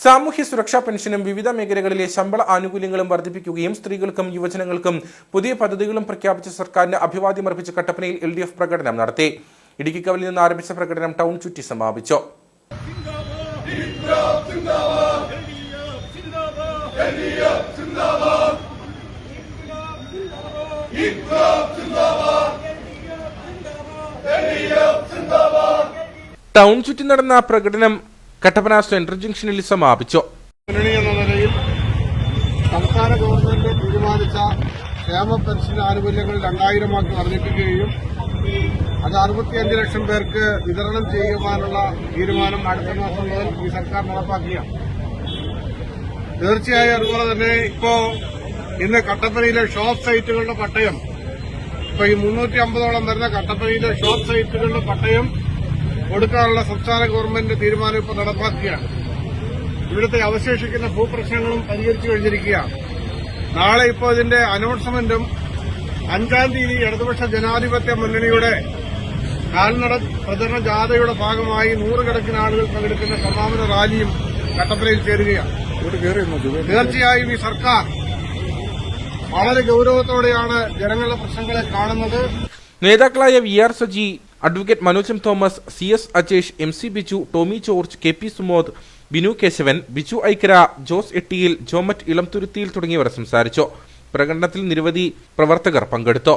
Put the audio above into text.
സാമൂഹ്യ സുരക്ഷാ പെൻഷനും വിവിധ മേഖലകളിലെ ശമ്പള ആനുകൂല്യങ്ങളും വർദ്ധിപ്പിക്കുകയും സ്ത്രീകൾക്കും യുവജനങ്ങൾക്കും പുതിയ പദ്ധതികളും പ്രഖ്യാപിച്ച സർക്കാരിന് അഭിവാദ്യമർപ്പിച്ച കട്ടപ്പനയിൽ എൽ ഡി എഫ് പ്രകടനം നടത്തി. ഇടുക്കിക്കവലിൽ നിന്ന് ആരംഭിച്ച പ്രകടനം ടൗൺ ചുറ്റി സമാപിച്ചു. ടൗൺ ചുറ്റി നടന്ന പ്രകടനം കട്ടപ്പന സെൻട്രൽ ജംഗ്ഷനിൽ സമാപിച്ചു സംസ്ഥാന ഗവൺമെന്റ് തീരുമാനിച്ച ക്ഷേമ പെൻഷൻ ആനുകൂല്യങ്ങൾ രണ്ടായിരമാക്കി വർദ്ധിപ്പിക്കുകയും അത് അറുപത്തിയഞ്ച് ലക്ഷം പേർക്ക് വിതരണം ചെയ്യുവാനുള്ള തീരുമാനം അടുത്ത മാസം മുതൽ ഈ സർക്കാർ നടപ്പാക്കിയ തീർച്ചയായും അതുപോലെ തന്നെ ഇപ്പോ ഇന്ന് കട്ടപ്പനയിലെ ഷോപ്പ് സൈറ്റുകളുടെ പട്ടയം ഇപ്പൊ ഈ മുന്നൂറ്റി അമ്പതോളം വരുന്ന കട്ടപ്പനയിലെ ഷോപ്പ് സൈറ്റുകളുടെ പട്ടയം കൊടുക്കാനുള്ള സംസ്ഥാന ഗവൺമെന്റ് തീരുമാനം ഇപ്പോൾ നടപ്പാക്കുകയാണ്. ഇവിടുത്തെ അവശേഷിക്കുന്ന ഭൂപ്രശ്നങ്ങളും പരിഹരിച്ചു കഴിഞ്ഞിരിക്കുകയാണ്. നാളെ ഇപ്പോൾ ഇതിന്റെ അനൗൺസ്മെന്റും അഞ്ചാം തീയതി ഇടതുപക്ഷ ജനാധിപത്യ മുന്നണിയുടെ കാൽനട പ്രചരണ ജാഥയുടെ ഭാഗമായി നൂറുകണക്കിന് ആളുകൾ പങ്കെടുക്കുന്ന സമാപന റാലിയും കട്ടപ്പനയിൽ ചേരുകയാണ്. തീർച്ചയായും ഈ സർക്കാർ വളരെ ഗൌരവത്തോടെയാണ് ജനങ്ങളുടെ പ്രശ്നങ്ങളെ കാണുന്നത്. നേതാക്കളായ V R Saji advocate Manoj Thomas C S Ajesh M C Biju Tomy George K P Sumod Binu Keshavan Biju Aikkara Jose Ettiyil Jomet Elamthuruthiyil തുടങ്ങിയവർ സംസാരിച്ചു. പ്രകടനത്തിൽ നിരവധി പ്രവർത്തകർ പങ്കെടുത്തു.